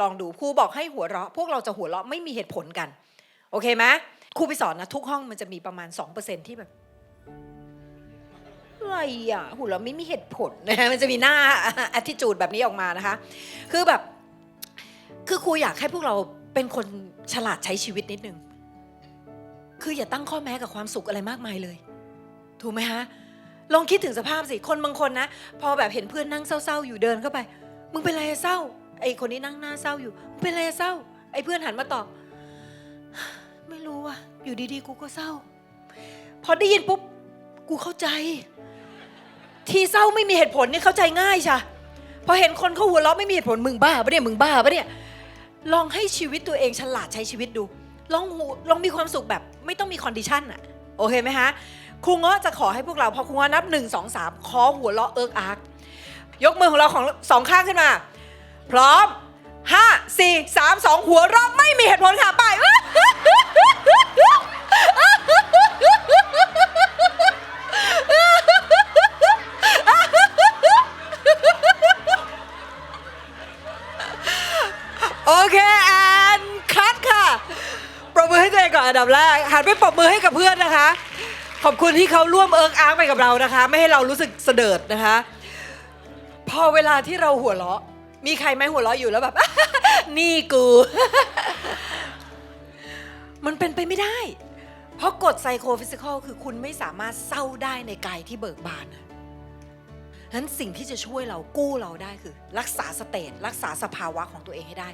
ลองดูครูบอกให้หัวเราะ พวกเราจะหัวเราะไม่มีเหตุผลกัน โอเคไหมครูไปสอนนะทุกห้องมันจะมีประมาณ 2%ที่แบบอะไรอะหัวเราะไม่มีเหตุผลนะมันจะมีหน้า attitude แบบนี้ออกมานะคะ คือแบบ คือครูอยากให้พวกเราเป็นคนฉลาดใช้ชีวิตนิดนึง คืออย่าตั้งข้อแม้กับความสุขอะไรมากมายเลย ถูกไหมฮะ ลองคิดถึงสภาพสิ คนบางคนนะ พอแบบเห็นเพื่อนนั่งเศร้าๆ อยู่เดินเข้าไป มึงเป็นอะไรอะเศร้า ไอคนนี้นั่งหน้าเศร้าอยู่เป็นอะไรอะเศร้า ไอเพื่อนหันมาตอบ ไม่รู้อะอยู่ดีๆ กูก็เศร้า พอได้ยินปุ๊บ กูเข้าใจ ทีเศร้าไม่มีเหตุผลนี่เข้าใจง่ายใช่พอเห็นคนเขาหัวเราะไม่มีเหตุผลมึงบ้าปะเนี่ยมึงบ้าปะเนี่ยลองให้ชีวิตตัวเองฉลาดใช้ชีวิตดู ลองลองมีความสุขแบบ ไม่ต้องมีคอนดิชันอะโอเคไหมฮะครูเงาะจะขอให้พวกเราพอครูเงาะนับหนึ่งสองสามขอหัวเราะเอิกอาร์กยกมือของเราของสองข้างขึ้นมา พร้อมห้าสี่สามสองหัวเราะไม่มีเหตุผลค่ะไปโอเคแอนคัดค่ะ ปรบมือให้ตัวเองก่อนอันดับแรกหันไปปรบมือให้กับเพื่อนนะคะ ขอบคุณที่เขาร่วมเอิกอาร์กไปกับเรานะคะ ไม่ให้เรารู้สึกเสดิร์ดนะคะ พอเวลาที่เราหัวเราะ มีใครไหมหัวเราะอยู่แล้วแบบ นี่กู มันเป็นไปไม่ได้ เพราะกฎไซโคฟิสิกอลคือคุณไม่สามารถเศร้าได้ในกายที่เบิกบานนะฉะนั้นสิ่งที่จะช่วยเรากู้เราได้คือ รักษาสเตตรักษาสภาวะของตัวเองให้ได้